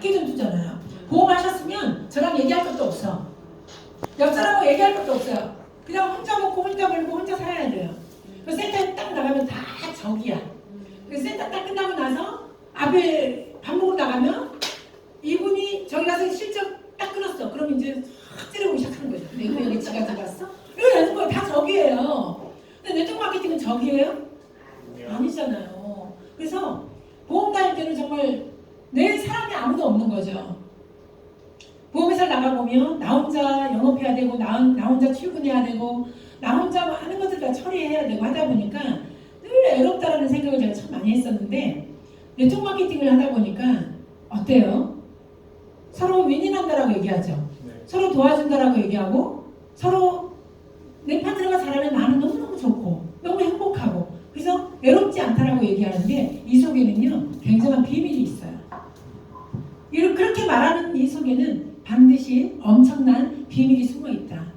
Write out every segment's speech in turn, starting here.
악기 전투잖아요. 보험하셨으면 저랑 얘기할 것도 없어. 옆 사람하고 얘기할 것도 없어요. 그냥 혼자 먹고 혼자 벌고 혼자 살아야 돼요. 그 센터에 딱 나가면 다 적이야. 그 센터 딱 끝나고 나서 앞에 밥 먹으러 나가면 이분이 저기 가서 실적 딱 끊었어. 그럼 이제 확 찌르고 시작하는 거죠. 내가 여기 지가 들어갔어? 이거 되는 거예요. 다 적이에요. 근데 네트워크 마케팅은 적이에요? 아니잖아요. 그래서 보험 다닐 때는 정말 내 사람이 아무도 없는 거죠. 보험회사 나가보면 나 혼자 영업해야 되고 나, 나 혼자 출근해야 되고 나 혼자 하는 것들 다 처리해야 되고 하다 보니까 늘 외롭다라는 생각을 제가 참 많이 했었는데 네트워크 마케팅을 하다 보니까 어때요? 서로 윈윈한다라고 얘기하죠. 네. 서로 도와준다라고 얘기하고 서로 내 파트너가 잘하면 나는 너무너무 좋고 너무 행복하고 그래서 외롭지 않다라고 얘기하는데 이 속에는요 굉장한 비밀이 있어요. 이렇게 그렇게 말하는 이 속에는 반드시 엄청난 비밀이 숨어 있다.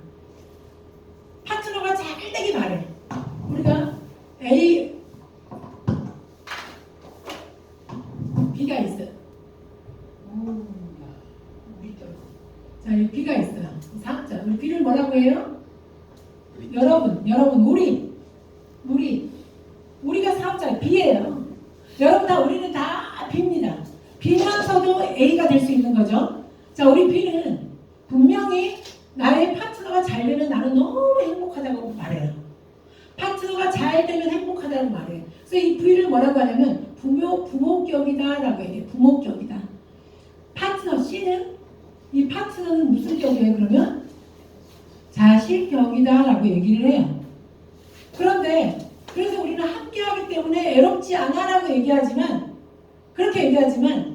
파트너가 잘 되기 바래. 우리가 A, B가 있어. 자, 여기 B가 있어요. 사자. 우리 B를 뭐라고 해요? 여러분, 여러분, 우리, 우리, 우리가 사업자 B예요. 여러분 다 우리 있는 거죠. 자, 우리 B는 분명히 나의 파트너가 잘 되면 나는 너무 행복하다고 말해요. 파트너가 잘 되면 행복하다고 말해요. 그래서 이 V를 뭐라고 하냐면 부모 부모격이다 라고 얘기해요. 부모격이다. 파트너 C는 이 파트너는 무슨 격이에요? 그러면 자식격이다 라고 얘기를 해요. 그런데 그래서 우리는 함께하기 때문에 애롭지 않아라고 얘기하지만 그렇게 얘기하지만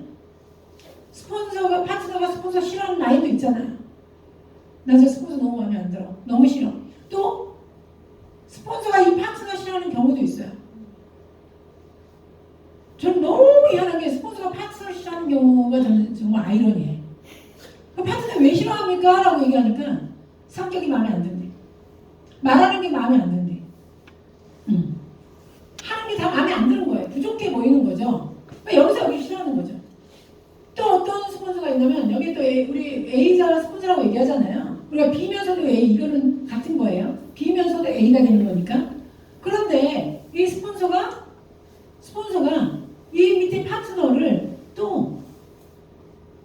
스폰서가 파트너가 스폰서 싫어하는 라인도 있잖아요. 나 저 스폰서 너무 마음에 안 들어. 너무 싫어. 또 스폰서가 이 파트너 싫어하는 경우도 있어요. 저는 너무 희한한 게 스폰서가 파트너 싫어하는 경우가 저는 정말 아이러니해. 그 파트너 왜 싫어합니까? 라고 얘기하니까 성격이 마음에 안 든대. 말하는 게 마음에 안 든대. 음. 하는 게 다 마음에 안 드는 거예요. 부족해 보이는 거죠. 그러니까 여기서 여기 싫어하는 거죠. 또 어떤 스폰서가 있냐면 여기 또 A, 우리 A자 스폰서라고 얘기하잖아요. 우리가 B면서도 A 이거는 같은 거예요. B면서도 A가 되는 거니까. 그런데 이 스폰서가 스폰서가 이 밑에 파트너를 또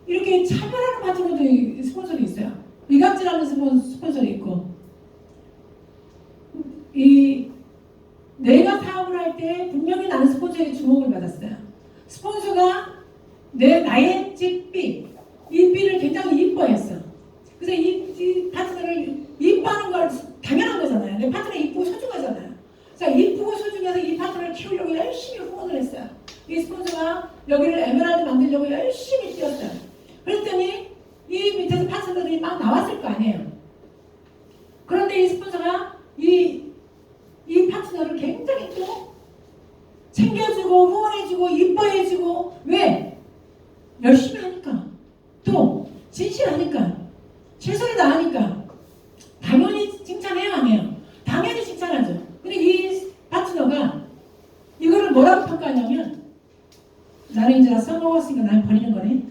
이렇게 차별하는 파트너도 이- 스폰서도 있어요. 이각질하는 스폰서도 있고 이 내가 사업을 할 때 분명히 나는 스폰서의 주목을 받았어요. 스폰서가 내 나의 집 B, 이 B를 굉장히 이뻐했어. 그래서 이, 이 파트너를 이뻐하는 걸 당연한 거잖아요. 내 파트너 이쁘고 소중하잖아요. 자, 이쁘고 소중해서 이 파트너를 키우려고 열심히 후원을 했어요. 이 스폰서가 여기를 에메랄드 만들려고 열심히 뛰었어요. 그랬더니 이 밑에서 파트너들이 막 나왔을 거 아니에요. 그런데 이 스폰서가 이, 이 파트너를 굉장히 또 챙겨주고 후원해주고 이뻐해주고 왜? 열심히 하니까 또 진실하니까 최선을 다하니까 당연히 칭찬해요 안 해요? 당연히 칭찬하죠. 근데 이 파트너가 이거를 뭐라고 평가하냐면 나는 이제 다 써먹었으니까 나는 버리는 거네.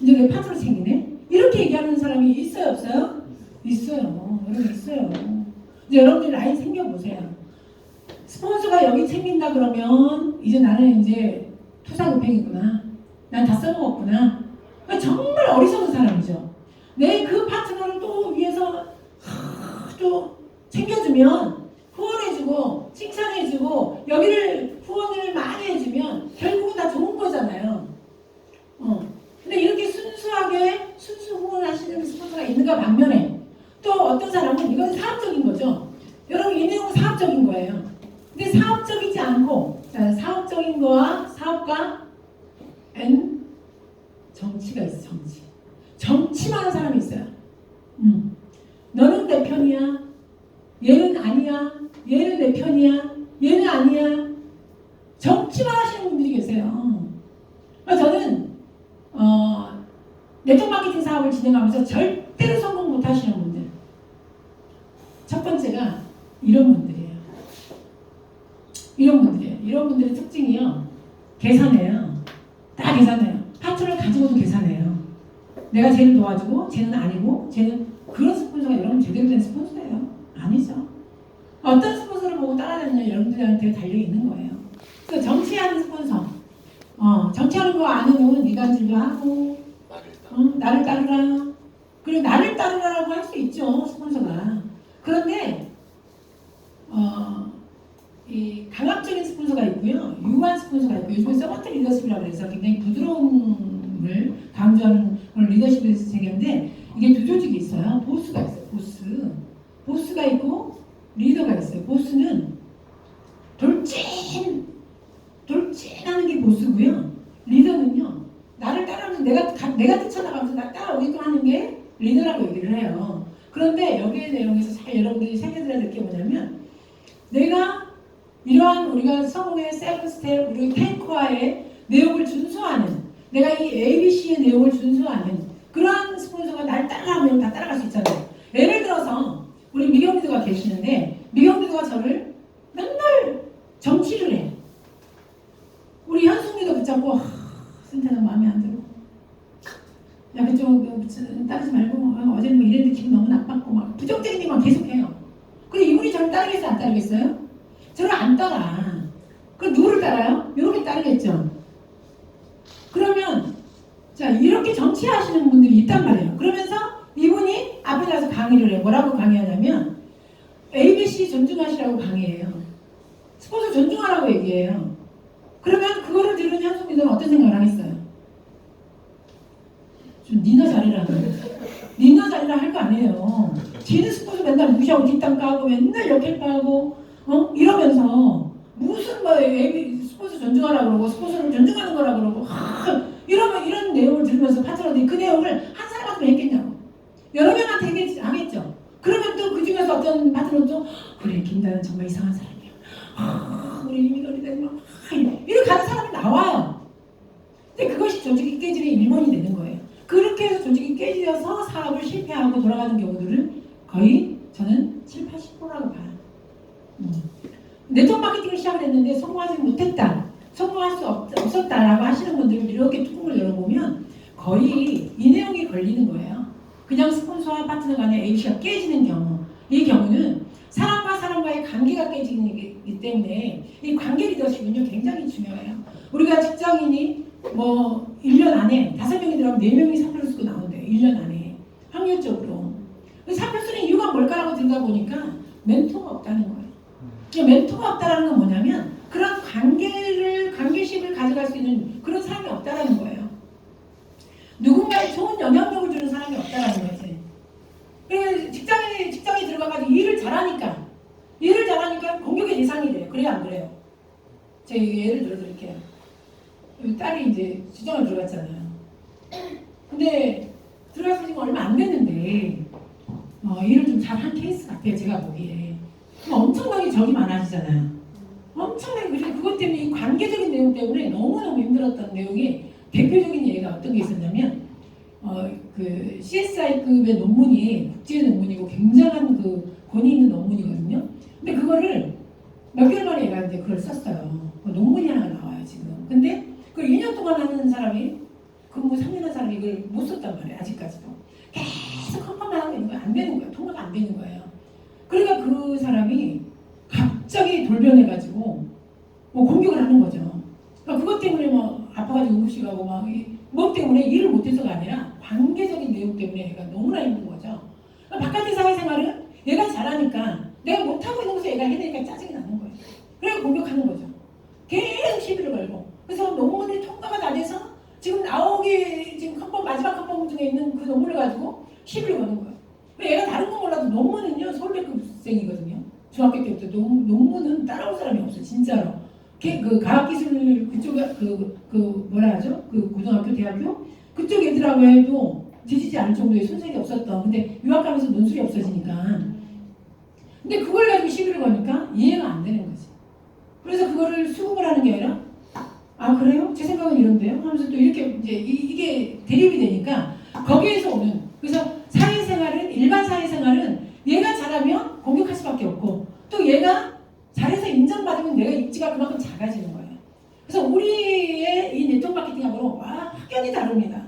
이제 내 파트너 생기네. 이렇게 얘기하는 사람이 있어요 없어요? 있어요. 여러분 있어요. 이제 여러분들 라인 생겨보세요. 스폰서가 여기 챙긴다 그러면 이제 나는 이제 투사급행이구나. 난 다 써먹었구나. 그러니까 정말 어리석은 사람이죠. 내 그 파트너를 또 위해서 하, 또 챙겨주면 후원해주고 칭찬해주고 여기를 후원을 많이 해주면 결국은 다 좋은 거잖아요. 어. 근데 이렇게 순수하게 순수 후원하시는 스폰서가 있는가 반면에 또 어떤 사람은 이건 사업적인 거죠. 여러분 이 내용은 사업적인 거예요. 근데 사업적이지 않고 자, 사업적인 거와 사업과 N 정치가 있어 정치. 정치만 하는 사람이 있어요. 음. 너는 내 편이야. 얘는 아니야. 얘는 내 편이야. 얘는 아니야. 정치만 하시는 분들이 계세요. 그래서 저는 어, 네트워크 마케팅 사업을 진행하면서 절대로 성공 못 하시는 분들. 첫 번째가 이런 분들이에요. 이런 분들이에요. 이런 분들의 특징이요. 계산해요. 다 계산해요. 파트 파트너를 가지고도 계산해요. 내가 쟤를 도와주고 쟤는 아니고 쟤는 그런 스폰서가 여러분 제대로 된 스폰서예요. 아니죠. 어떤 스폰서를 보고 따라다니냐 여러분들한테 달려 있는 거예요. 그래서 정치하는 스폰서, 어, 정치하는 거 아는 건 이간질도 하고 나를 따. 어, 나를 따르라. 그리고 나를 따르라라고 할 수 있죠, 스폰서가. 그런데, 어, 이 강압적인 스폰서가 있고요, 유한 스폰서가 있고, 요즘에 서번트 리더십이라고 해서 굉장히 부드러움을 강조하는 그런 리더십에서 생겼는데, 이게 두 조직이 있어요. 보스가 있어요, 보스. 보스가 있고, 리더가 있어요. 보스는 돌진, 돌진하는 게 보스고요. 리더는요, 나를 따라하면서 내가 가- 내가 뛰쳐나가면서 나 따라오게끔 하는 게 리더라고 얘기를 해요. 그런데 여기의 내용에서 잘 여러분들이 새겨들어야 될 게 뭐냐면 내가 이러한 우리가 성공의 세븐 스텝 우리 탱커와의 내용을 준수하는 내가 이 ABC의 내용을 준수하는 그러한 스폰서가 날 따라하면 다 따라갈 수 있잖아요. 예를 들어서 우리 미경 리더가 계시는데 미경 리더가 저를 맨날 정치를 해. 우리 현숙 리더 붙잡고 하, 승태가 마음에 안 들어. 야 그쪽 그, 저, 따르지 말고 어, 어제는 뭐 이랬는데 기분 너무 나빴고 막 부정적인 얘기만 계속해요. 근데 이분이 저를 따르겠어요 안 따르겠어요? 저를 안 따라. 그럼 누구를 따라요? 요렇게 따르겠죠. 그러면 자 이렇게 정치하시는 분들이 있단 말이에요. 그러면서 이분이 앞에 가서 강의를 해. 뭐라고 강의하냐면 ABC 존중하시라고 강의해요. 스포츠 존중하라고 얘기해요. 그러면 그거를 들은 현숙이들은 어떤 생각을 하겠어요? 좀 니너 잘해라. 니너 잘해라 할 거 아니에요. 지는 스포츠 맨날 무시하고 뒷담 까고 맨날 역행 까고 어 이러면서 무슨 뭐 애비 스포츠 존중하라 그러고 스포츠를 존중하는 거라 그러고 하, 이러면 이런 내용을 들으면서 파트너들이 그 내용을 한 사람한테 했겠냐고 여러 명한테 했겠, 하겠죠. 그러면 또 그 중에서 어떤 파트너는 또 그래 김다은 정말 이상한 사람이야. 아, 우리 이민걸이 되면 아, 이렇게 하는 사람이 나와요. 근데 그것이 조직이 깨지는 일본이 되는 거예요. 그렇게 해서 조직이 깨져서 사업을 실패하고 돌아가는 경우들은 거의 저는 7, 80%라고 봐요. 음. 네트워크 마케팅을 시작을 했는데 성공하지 못했다. 성공할 수 없, 없었다라고 하시는 분들을 이렇게 뚜껑을 열어보면 거의 이 내용이 걸리는 거예요. 그냥 스폰서와 파트너 간의 AC가 깨지는 경우. 이 경우는 사람과 사람과의 관계가 깨지기 때문에 이 관계 리더십은요 굉장히 중요해요. 우리가 직장인이 뭐 1년 안에 다섯 명이 들어가면 네 명이 사표를 쓰고 나온대요. 1년 안에 확률적으로. 그 사표 쓰는 이유가 뭘까라고 들다 보니까 멘토가 없다는 거예요. 이 멘토가 없다라는 건 뭐냐면 그런 관계를 관계심을 가져갈 수 있는 그런 사람이 없다라는 거예요. 누군가에 좋은 영향력을 주는 사람이 없다라는 거지. 그래서 직장에 직장에 들어가가지고 일을 잘하니까 일을 잘하니까 공격의 대상이 돼요. 그래요, 안 그래요? 제가 예를 들어 드릴게요. 우리 딸이 이제 수정을 들어갔잖아요. 근데 들어가서 지금 얼마 안 됐는데 어, 일을 좀 잘한 케이스 같아요. 제가 보기에. 엄청나게 적이 많아지잖아요. 엄청나게 그래서 그것 때문에 이 관계적인 내용 때문에 너무너무 힘들었던 내용이 대표적인 예가 어떤 게 있었냐면 어, 그 CSI급의 논문이 국제 논문이고 굉장한 그 권위 있는 논문이거든요. 근데 그거를 몇 개월 만에 얘가 이제 그걸 썼어요. 그 논문이 하나 나와요 지금. 근데 그걸 2년 동안 하는 사람이 근무 3년 한 사람이 이걸 못 썼단 말이에요 아직까지도. 계속 컴펌만 하고 있는 거야. 안 되는 거야. 통과가 안 되는 거예요. 그러니까 그 사람이 갑자기 돌변해가지고 뭐 공격을 하는 거죠. 그러니까 그것 때문에 뭐 아파가지고 가고 막뭐 때문에 일을 못해서가 아니라 관계적인 내용 때문에 얘가 너무나 힘든 거죠. 그러니까 바깥의 사회생활은 얘가 잘하니까 내가 못하고 있는 것을 얘가 해내니까 짜증이 나는 거예요. 그래서 공격하는 거죠. 계속 시비를 걸고. 그래서 논문이 통과가 다 돼서 지금 나오기 지금 컨펌 마지막 컨펌 중에 있는 그 논문을 가지고 시비를 거는 거예요. 근데 얘가 다른 건 몰라도 논문은요 서울대급생이거든요. 중학교 때부터 논, 논문은 따라올 사람이 없어 요 진짜로. 걔, 그 과학기술 그쪽 그, 그 뭐라 하죠? 그 고등학교 대학교 그쪽 애들하고 해도 뒤지지 않을 정도의 손색이 없었던. 근데 유학 가면서 논술이 없어지니까. 근데 그걸 가지고 시비를 거니까 이해가 안 되는 거지. 그래서 그거를 수긍을 하는 게 아니라 아 그래요? 제 생각은 이런데요? 하면서 또 이렇게 이제 이, 게 대립이 되니까 거기에서 오는 그래서 사회생활은 일반 사회생활은 얘가 잘하면 공격할 수밖에 없고 또 얘가 인정받으면 내가 입지가 그만큼 작아지는 거예요. 그래서 우리의 이 네트워크 마케팅하고는 완전히 다릅니다.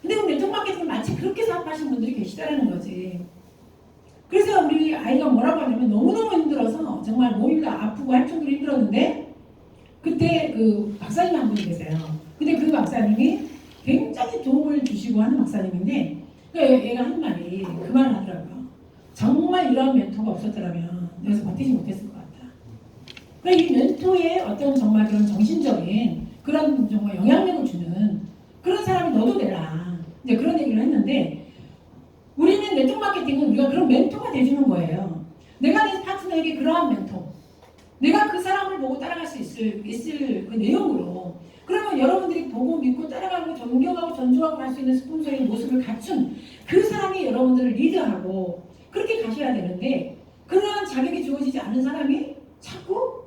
근데 우리 네트워크 마케팅 마치 그렇게 사업하시는 분들이 계시다라는 거지. 그래서 우리 아이가 뭐라고 하냐면 너무너무 힘들어서 정말 모임도 아프고 할 정도로 힘들었는데 그때 그 박사님 한 분이 계세요. 근데 그 박사님이 굉장히 도움을 주시고 하는 박사님인데 그 얘가 한 말이 그 말을 하더라고요. 정말 이런 멘토가 없었더라면 여기서 버티지 못했을 것 같다. 그러니까 이 멘토의 어떤 정말 그런 정신적인 그런 정말 영향력을 주는 그런 사람이 너도 되라. 이제 그런 얘기를 했는데 우리는 네트워크 마케팅은 우리가 그런 멘토가 돼주는 거예요. 내가 내 파트너에게 그러한 멘토, 내가 그 사람을 보고 따라갈 수 있을, 있을 그 내용으로 그러면 여러분들이 보고 믿고 따라가고 존경하고 존중하고 할수 있는 스폰서의 모습을 갖춘 그 사람이 여러분들을 리드하고 그렇게 가셔야 되는데 그러한 자격이 주어지지 않은 사람이 자꾸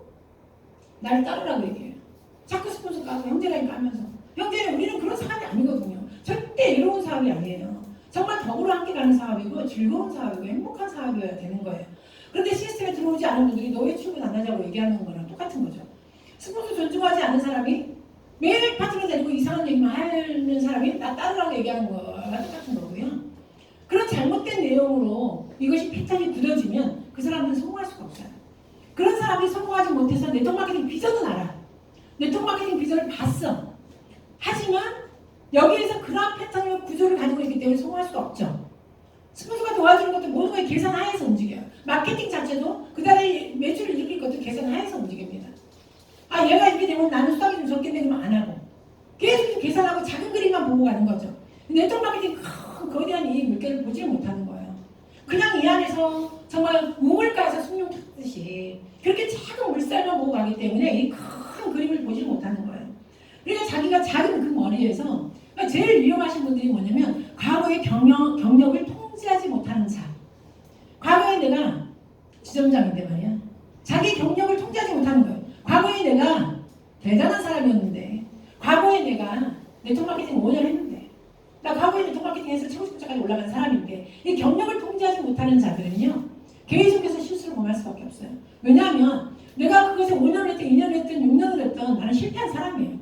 날 따르라고 얘기해요. 자꾸 스폰서 까고 형제라니까 하면서 형제는 우리는 그런 사람이 아니거든요. 절대 이로운 사업이 아니에요. 정말 덕으로 함께 가는 사업이고 즐거운 사업이고 행복한 사업이어야 되는 거예요. 그런데 시스템에 들어오지 않은 분들이 너 왜 출근 안 하냐고 얘기하는 거랑 똑같은 거죠. 스폰서 존중하지 않는 사람이 매일 파트너 데리고 이상한 얘기만 하는 사람이 나 따르라고 얘기하는 거랑 똑같은 거고요. 그런 잘못된 내용으로 이것이 패턴이 굳어지면 그 사람들은 성공할 수가 없어요. 그런 사람이 성공하지 못해서 네트워크 마케팅 비전은 알아. 네트워크 마케팅 비전을 봤어. 하지만 여기에서 그러한 패턴과 구조를 가지고 있기 때문에 성공할 수가 없죠. 스폰서가 도와주는 것도 모든 걸 계산 하에서 움직여요. 마케팅 자체도 그달에 매출을 일으킬 것도 계산 하에서 움직입니다. 아 얘가 이렇게 되면 나는 수당이 좀 적게 되면 안 하고 계속 계산하고 작은 그림만 보고 가는 거죠. 네트워크 마케팅 큰 거대한 이 물개를 보지 못하는 거예요. 그냥 이 안에서 정말 우물가에서 숭늉 탔듯이 그렇게 작은 물살만 보고 가기 때문에 이 큰 그림을 보지 못하는 거예요. 그러니까 자기가 작은 그 머리에서 그러니까 제일 위험하신 분들이 뭐냐면 과거의 경력, 경력을 통제하지 못하는 자. 과거에 내가 지점장인데 말이야. 자기 경력을 통제하지 못하는 거예요. 과거에 내가 대단한 사람이었는데 과거에 내가 네트워크 마케팅 5년 했는데 나 과거에 네트워크 마케팅에서 최고 수급자까지 올라간 사람인데 이 경력을 통제하지 못하는 자들은요 계속해서 실수를 범할 수밖에 없어요. 왜냐하면 내가 그것에 5년을 했든 2년을 했든 6년을 했든 나는 실패한 사람이에요.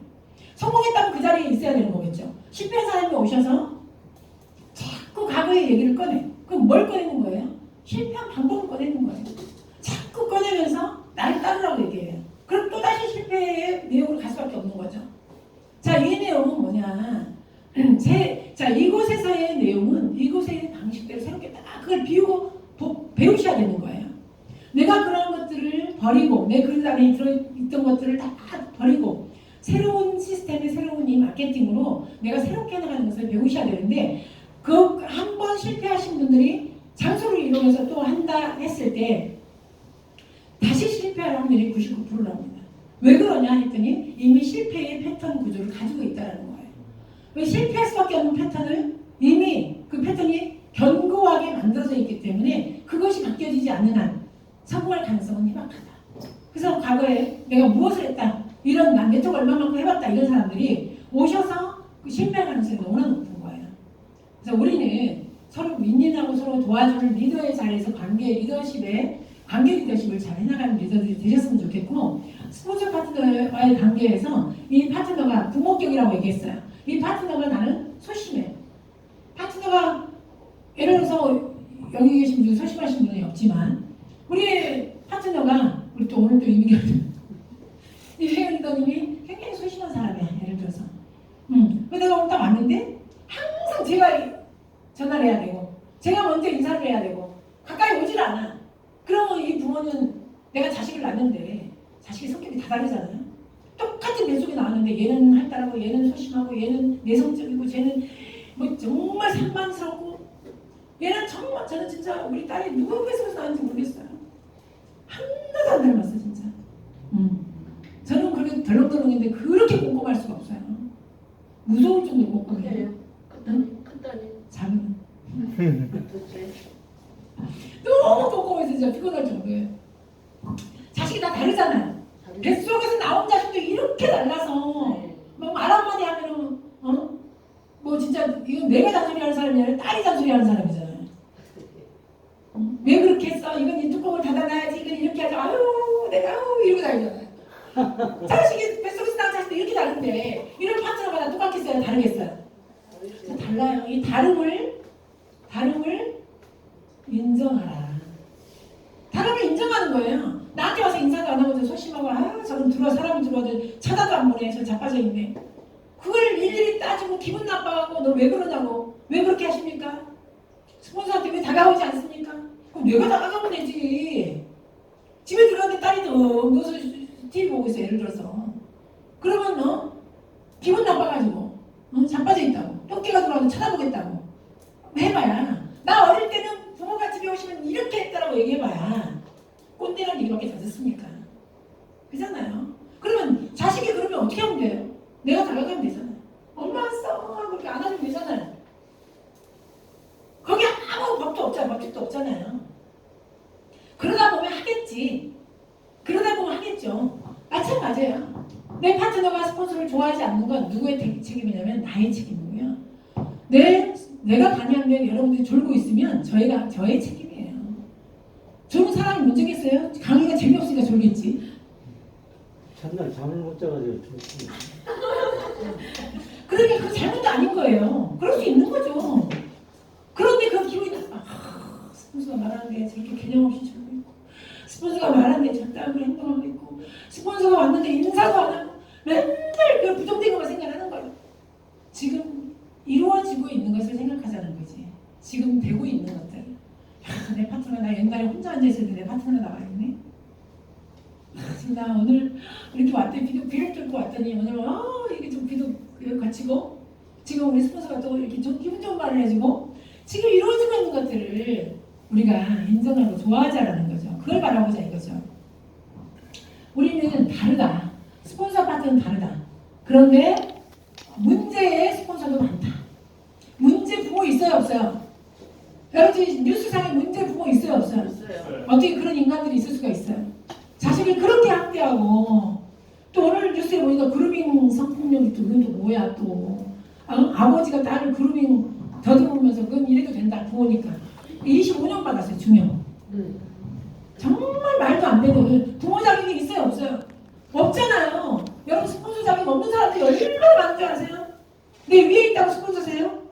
성공했다면 그 자리에 있어야 되는 거겠죠. 실패한 사람이 오셔서 자꾸 과거의 얘기를 꺼내. 그럼 뭘 꺼내는 거예요? 실패한 방법을 꺼내는 거예요. 자꾸 꺼내면서 나를 따르라고 얘기해요. 그럼 또다시 실패의 내용으로 갈 수밖에 없는 거죠. 자, 이 내용은 뭐냐. 제, 자, 이곳에서의 내용은 이곳의 방식대로 새롭게 딱 그걸 비우고 보- 배우셔야 되는 거예요. 내가 그런 버리고, 내 그릇 안에 들어있던 것들을 다 버리고, 새로운 시스템의 새로운 이 마케팅으로 내가 새롭게 나가는 것을 배우셔야 되는데, 그 한 번 실패하신 분들이 장소를 이용해서 또 한다 했을 때, 다시 실패할 확률이 99% 나옵니다. 왜 그러냐 했더니 이미 실패의 패턴 구조를 가지고 있다는 거예요. 왜 실패할 수밖에 없는 패턴을 이미 그 패턴이 견고하게 만들어져 있기 때문에 그것이 바뀌어지지 않는 한 성공할 가능성은 희박하다. 그래서 과거에 내가 무엇을 했다 이런 난 네트워크 얼마만큼 해봤다 이런 사람들이 오셔서 그 실패할 가능성이 너무나 높은 거예요. 그래서 우리는 서로 윈윈하고 서로 도와주는 리더의 자리에서 관계 리더십에 관계 리더십을 잘 해나가는 리더들이 되셨으면 좋겠고 스포츠 파트너와의 관계에서 이 파트너가 부목격이라고 얘기했어요. 이 파트너가 나는 소심해. 파트너가 예를 들어서 여기 계신 분 소심하신 분이 없지만 우리 파트너가 우리 또 오늘 또 이혜연 리더님이 굉장히 소심한 사람이야. 예를 들어서. 음. 내가 오늘 딱 왔는데 항상 제가 전화를 해야 되고 제가 먼저 인사를 해야 되고 가까이 오질 않아. 그러면 이 부모는 내가 자식을 낳는데 자식의 성격이 다 다르잖아요. 똑같은 뱃속에 나왔는데 얘는 활달하고 얘는 소심하고 얘는 내성적이고 쟤는 뭐 정말 산만스럽고 얘는 정말 저는 진짜 우리 딸이 누구 뱃속에서 나왔는지 모르겠어요. 하나도 안 닮았어 진짜. 음. 저는 그렇게 덜렁덜렁인데 그렇게 꼼꼼할 수가 없어요. 무서울 정도로 꼼꼼해요. 큰 딸이 큰딸이 작은 둘째 너무 꼼꼼해서 진짜 피곤할 정도예요. 자식이 다 다르잖아요. 자기 뱃속에서 나온 자식도 이렇게 달라서 네. 뭐말 한마디 하면은 어? 뭐 진짜 이건 내가 잔소리 하는 사람이 아니라 딸이 잔소리 하는 사람이잖아요. 어? 왜 그렇게 했어? 이건 이 뚜껑을 닫아놔야지. 이건 이렇게 하자. 다니잖아요. 자식이 뱃속에서 나온 자식도 때 이렇게 다른데 이런 파트너마다 똑같겠어요? 다르겠어요? 달라요. 이 다름을 다름을 인정하라. 다름을 인정하는 거예요. 나한테 와서 인사도 안 하고 저 소심하고 아 저건 들어와 사람이 들어와도 쳐다도 안 보네. 저 자빠져 있네. 그걸 일일이 따지고 기분 나빠하고 너 왜 그러냐고 왜 그렇게 하십니까? 스폰서한테 왜 다가오지 않습니까? 그럼 내가 다가가면 되지. 집에 들어갔는데 딸이 너 누워서 TV 보고 있어 예를 들어서. 그러면 너 기분 나빠가지고 어? 자빠져 있다고 똥개가 들어와도 쳐다보겠다고 해봐야 나 어릴 때는 부모가 집에 오시면 이렇게 했다라고 얘기해봐야 꼰대라는 얘기밖에 더 듣습니까? 그잖아요. 그러면 자식이 그러면 어떻게 하면 돼요? 내가 다가가면 되잖아요. 엄마 왔어 그렇게 안 하면 되잖아요. 거기 아무 법도 없잖아요. 법칙도 없잖아요. 그러다 보면 하겠지. 그러다 보면 하겠죠. 마찬가지예요. 내 파트너가 스폰서를 좋아하지 않는 건 누구의 대- 책임이냐면 나의 책임이고요. 내 내가 다녔는데 여러분들이 졸고 있으면 저희가 저의 책임이에요. 졸은 사람이 문제겠어요? 강의가 재미없으니까 졸겠지. 첫날 잠을 못 자가지고 좋지. 그러니까 그 잘못도 아닌 거예요. 그럴 수 있는 거죠. 그런데 그 기분이 나빠. 아, 스폰서가 말하는데 저렇게 개념 없이 졸고 있고 스폰서가 말하는데 저따위로 행동하고 있고 스폰서가 왔는데 인사도 안 하고 맨날 그 부정된 것만 생각하는 거예요. 지금 이루어지고 있는 것을 생각하자는 거지. 지금 되고 있는 것들. 야, 내 파트너가 나 옛날에 혼자 앉아 있을 때 내 파트너가 나와 있네. 나 오늘 이렇게 왔더니 비도 비를 뚫고 왔더니 오늘 아 이게 좀 비도 갇히고 지금 우리 스폰서가 또 이렇게 좀 기분 좋은 말을 해주고 지금 이루어지고 있는 것들을 우리가 인정하고 좋아하자라는 거죠. 그걸 바라보자 이거죠. 우리는 다르다. 스폰서 파트는 다르다. 그런데 문제의 스폰서도 많다. 문제 부모 있어요 없어요? 여러분 지금 뉴스상에 문제 부모 있어요 없어요? 있어요. 어떻게 그런 인간들이 있을 수가 있어요? 자식을 그렇게 학대하고 또 오늘 뉴스에 보니까 그루밍 성폭력이 또 그건 또 뭐야 또 아, 버지가 딸을 그루밍 더듬으면서 그건 이래도 된다 부모니까 25년 받았어요 중형 응. 정말 말도 안 되는 그 부모 자격이 있어요 없어요? 없잖아요 여러분 스폰서 자격 없는 사람들이 얼마나 많은 줄 아세요? 내 위에 있다고 스폰서세요?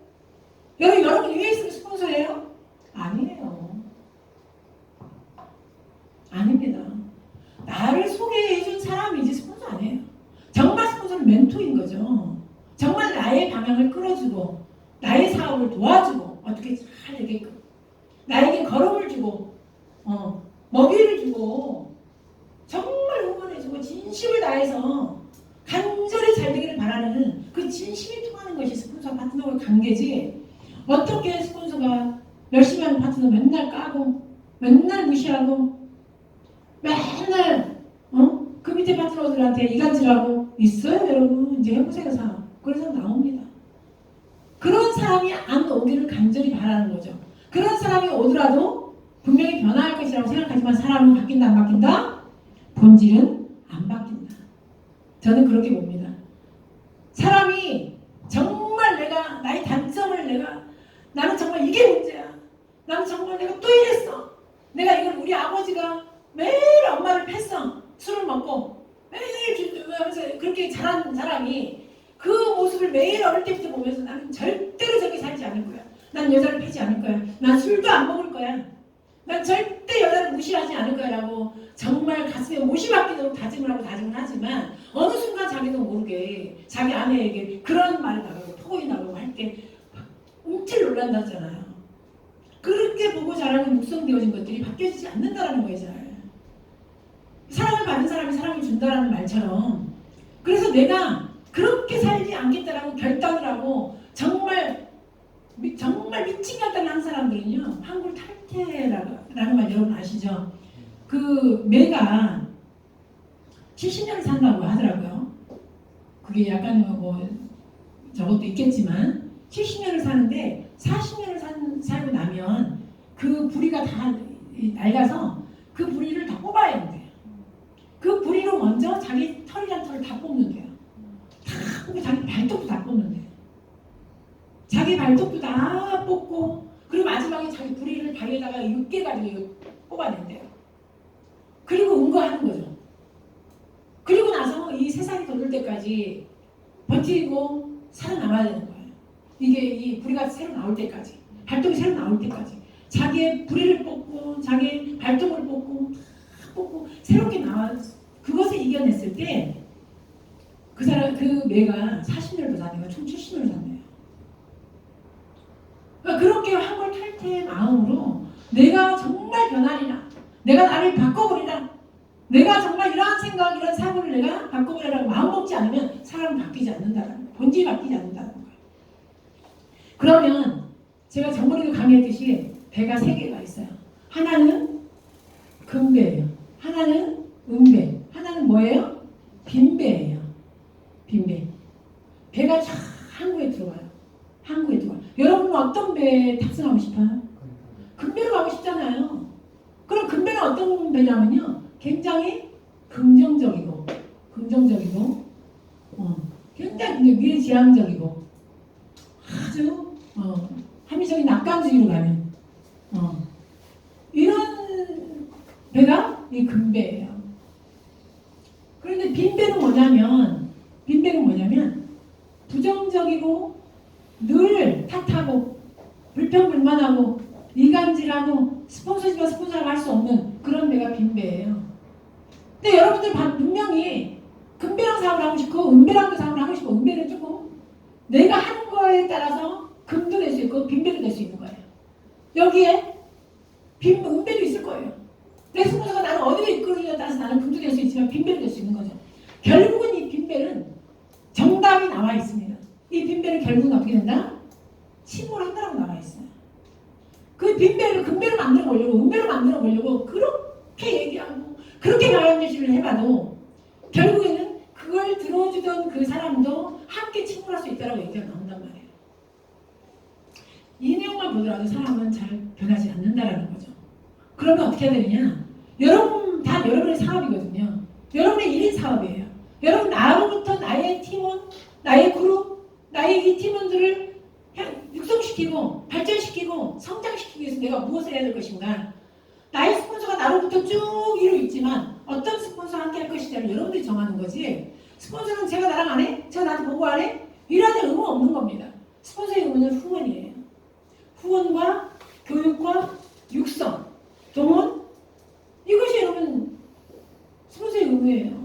여러분 여러분 위에 있으면 스폰서예요? 아니에요 아닙니다 나를 소개해준 사람이지 스폰서 아니에요. 정말 스폰서는 멘토인 거죠. 정말 나의 방향을 끌어주고 나의 사업을 도와주고 어떻게 잘 되게끔 나에게 걸음을 주고 어, 먹이를 주고 정말 응원해주고 진심을 다해서 간절히 잘 되기를 바라는 그 진심이 통하는 것이 스폰서 파트너의 관계지 어떻게 스폰서가 열심히 하는 파트너 맨날 까고 맨날 무시하고 맨날 어? 그 밑에 파트너들한테 이간질하고 있어요 여러분. 이제 해보세요 사람 그래서 나옵니다. 그런 사람이 안 오기를 간절히 바라는 거죠. 그런 사람이 오더라도 분명히 변화할 것이라고 생각하지만 사람은 바뀐다 안 바뀐다? 본질은 안 바뀐다. 저는 그렇게 봅니다. 사람이 정말 내가 나의 단점을 내가 나는 정말 이게 문제야 나는 정말 내가 또 이랬어 내가 이걸 우리 아버지가 매일 엄마를 팼어. 술을 먹고 매일 주- 하면서 그렇게 자란 사람이 그 모습을 매일 어릴 때부터 보면서 나는 절대로 저렇게 살지 않을 거야. 난 여자를 패지 않을 거야. 난 술도 안 먹을 거야. 난 절대 여자를 무시하지 않을 거야라고 정말 가슴에 못이 박히도록 다짐을 하고 다짐을 하지만 어느 순간 자기도 모르게 자기 아내에게 그런 말을 나가고 폭언이 나가고 할 때 움찔 놀란다잖아요. 그렇게 보고 자라는 육성되어진 것들이 바뀌어지지 않는다라는 거예요, 잘. 사랑을 받는 사람이 사랑을 준다라는 말처럼. 그래서 내가 그렇게 살지 않겠다라고 결단을 하고 정말 미- 정말 미친 결단을 한 사람들은요 한국 탈퇴라는 말 여러분 아시죠? 그 매가 70년을 산다고 하더라고요. 그게 약간 뭐 저것도 있겠지만 70년을 사는데 40년을 산, 살고 나면 그 부리가 다 낡아서 그 부리를 다 뽑아야 된대요. 그 부리로 먼저 자기 털이란 털을 다 뽑는데요. 다 뽑고 자기 발톱도 다 뽑는데요. 자기 발톱도 다 뽑고 그리고 마지막에 자기 부리를 다리에다가 으깨 가지고 이거 뽑아낸대요. 그리고 응거하는 거죠. 그리고 나서 이세 세상이 돌릴 때까지 버티고 살아남아야 되는 거예요. 이게 이 부리가 새로 나올 때까지, 발동이 새로 나올 때까지. 자기의 부리를 뽑고, 자기의 발동을 뽑고, 다 뽑고, 새롭게 나와, 그것을 이겨냈을 때, 그 사람, 그 매가 40년을 사네요. 총 70년을 샀네요. 그러니까 그렇게 한걸 탈퇴의 마음으로 내가 정말 변하리라. 내가 나를 바꿔버리라. 내가 정말 이러한 생각, 이런 사고를 내가 바꿔보려고 마음먹지 않으면 사람은 바뀌지 거예요. 본질이 바뀌지 거예요. 그러면 제가 정머리도 강의했듯이 배가 세 개가 있어요. 하나는 금배예요. 하나는 은배. 하나는 뭐예요? 빈배예요. 빈배. 배가 쫙 항구에 들어와요. 항구에 들어와요. 여러분은 어떤 배에 탑승하고 싶어요? 금배로 가고 싶잖아요. 그럼 금배는 어떤 배냐면요. 굉장히 긍정적이고, 긍정적이고, 어, 굉장히 미래지향적이고, 아주 어, 합리적인 낙관주의로 가는 어, 이런 배가 이 금배예요. 그런데 빈배는 뭐냐면, 빈배는 뭐냐면 부정적이고 늘 탓하고 불평불만하고 이간질하고 스폰서십과 스폰서를 할수 없는 그런 배가 빈 배예요. 근데 여러분들 반- 분명히 금배랑 사업을 하고 싶고 은배랑도 사업을 하고 싶고 은배는 조금 내가 하는 거에 따라서 금도 낼 수 있고 빈배도 낼 수 있는 거예요. 여기에 빈 은배도 있을 거예요. 내 스폰서가 나를 어디로 이끌느냐에 따라서 나는 금도 낼 수 있지만 빈배도 낼 수 있는 거죠. 결국은 이 빈배는 정답이 나와 있습니다. 이 빈배는 결국은 어떻게 된다? 침몰 한다라고 나와 있어요. 그 빈배를 금배로 만들어 보려고 은배로 만들어 보려고 그렇게 얘기하고 그렇게 가양제시를 해봐도 결국에는 그걸 들어주던 그 사람도 함께 침몰할 수 있다라고 얘기가 나온단 말이에요. 이 내용만 보더라도 사람은 잘 변하지 않는다라는 거죠. 그러면 어떻게 해야 되느냐? 여러분 다 여러분의 사업이거든요. 여러분의 1인 사업이에요. 여러분 나로부터 나의 팀원, 나의 그룹, 나의 이 팀원들을 향- 육성시키고 발전시키고 성장시키기 위해서 내가 무엇을 해야 될 것인가? 나의 스폰서가 나로부터 쭉 이루 있지만 어떤 스폰서와 함께 할 것이냐를 여러분들이 정하는 거지 스폰서는 제가 나랑 안 해? 제가 나한테 보고 안 해? 이러한 의무 없는 겁니다. 스폰서의 의무는 후원이에요. 후원과 교육과 육성, 동원 이것이 여러분 스폰서의 의무예요.